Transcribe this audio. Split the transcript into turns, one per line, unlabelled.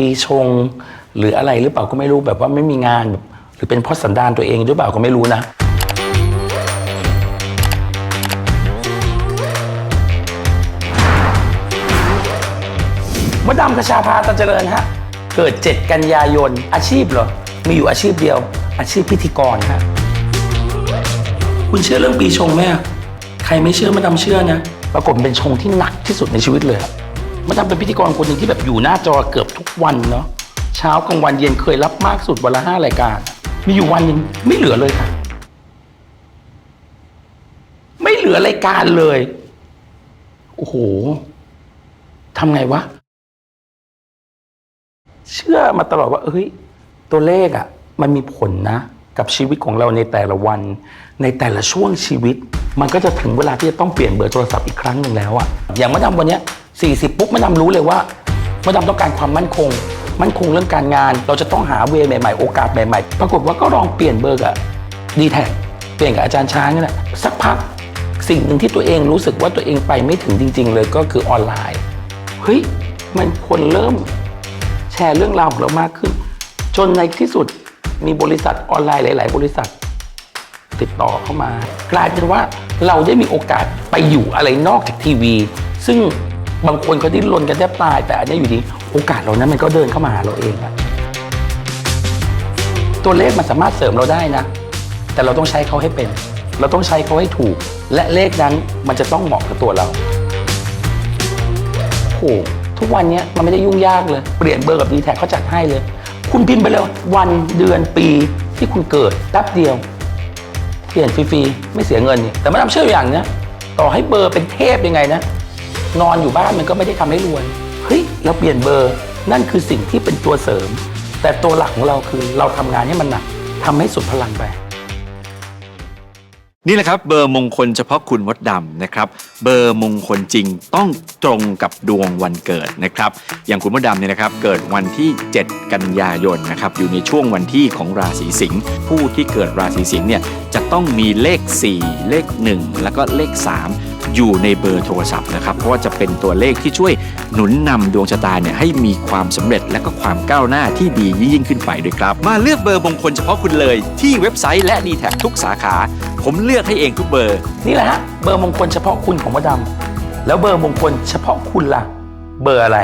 ปีชง หรืออะไรหรือเปล่าก็ไม่รู้แบบว่าไม่มีงานแบบหรือเป็นเพราะสันดานตัวเองหรือเปล่าก็ไม่รู้นะมดดำกระชาพาตันเจริญฮะ เกิด 7 กันยายน อาชีพเหรอ มีอยู่อาชีพเดียว อาชีพพิธีกรฮะ คุณเชื่อเรื่องปีชงไหมอะใครไม่เชื่อมดดำเชื่อนะ ปรากฏเป็นชงที่หนักที่สุดในชีวิตเลยอะ มดดำเป็นพิธีกรคนหนึ่งที่แบบอยู่หน้าจอเกือบทุกวันเนาะเช้ากลางวันเย็นเคยรับมากสุดวันละห้ารายการ มีอยู่วันหนึ่งไม่เหลือเลยค่ะ ไม่เหลือรายการเลย โอ้โหทำไงวะ เชื่อมาตลอดว่าเฮ้ย ตัวเลขอะ่ะ มันมีผลนะ กับชีวิตของเราในแต่ละวัน ในแต่ละช่วงชีวิต มันก็จะถึงเวลาที่จะต้องเปลี่ยนเบอร์โทรศัพท์อีกครั้งหนึ่งแล้วอะ่ะอย่างมะดำวันเนี้ย 40 ปุ๊บมะดำรู้เลยว่ามะดำต้องการความมั่นคง มั่นคงเรื่องการงาน เราจะต้องหาเวใหม่ๆ โอกาสใหม่ๆ ปรากฏว่าก็ลองเปลี่ยนเบอร์กับดีแท็เปลี่ยนกับอาจารย์ช้างนี่แหละสักพักสิ่งหนึ่งที่ตัวเองรู้สึกว่าตัวเองไปไม่ถึงจริง ๆ เลยก็คือออนไลน์เฮ้ยมันคนเริ่มแชร์เรื่องราวของเรามากขึ้น จนในที่สุดมีบริษัทออนไลน์หลาย ๆ บริษัท ติดต่อเข้ามา กลายเป็นว่าเราได้มีโอกาสไปอยู่อะไรนอกจากทีวี ซึ่ง บางคนก็ดิ้นรนกันแทบตาย แต่อันนี้อยู่ดี โอกาสเหล่านั้นมันก็เดินเข้ามาหาเราเองอะตัวเลขมันสามารถเสริมเราได้นะ แต่เราต้องใช้เขาให้เป็น เราต้องใช้เขาให้ถูก และเลขนั้นมันจะต้องเหมาะกับตัวเราโอ้โหทุกวันเนี้ยมันไม่ได้ยุ่งยากเลย เปลี่ยนเบอร์กับดีแท็เขาจัดให้เลย คุณพิมพ์ไปเลยวันเดือนปีที่คุณเกิดแป๊บเดียว เปลี่ยนฟรีๆไม่เสียเงินนี่แต่ไม่ทำเชื่ออย่างนะต่อให้เบอร์เป็นเทพยังไงนะ นอนอยู่บ้านมันก็ไม่ได้ทำให้รวยเฮ้ยเราเปลี่ยนเบอร์นั่นคือสิ่งที่เป็นตัวเสริม แต่ตัวหลักของเราคือเราทำงานให้มันหนักทำให้สุดพลังไป
นี่แหละครับเบอร์มงคลเฉพาะคุณมดดำนะครับ เบอร์มงคลจริงต้องตรงกับดวงวันเกิดนะครับ อย่างคุณมดดำเนี่ยนะครับเกิดวันที่ 7 กันยายนนะครับอยู่ในช่วงวันที่ของราศีสิงห์ผู้ที่เกิดราศีสิงห์เนี่ยจะต้องมีเลข 4 เลข 1 แล้วก็เลข 3 อยู่ในเบอร์โทรศัพท์นะครับ เพราะว่าจะเป็นตัวเลขที่ช่วยหนุนนำดวงชะตาเนี่ยให้มีความสำเร็จและก็ความก้าวหน้าที่ดียิ่งขึ้นไปด้วยครับ มาเลือกเบอร์มงคลเฉพาะคุณเลยที่เว็บไซต์และ d t แท็ทุกสาขา ผมเลือกให้เองทุกเบอร์
นี่แหละฮะเบอร์มงคลเฉพาะคุณของมดดำแล้วเบอร์มงคลเฉพาะคุณล่ะ เบอร์อะไร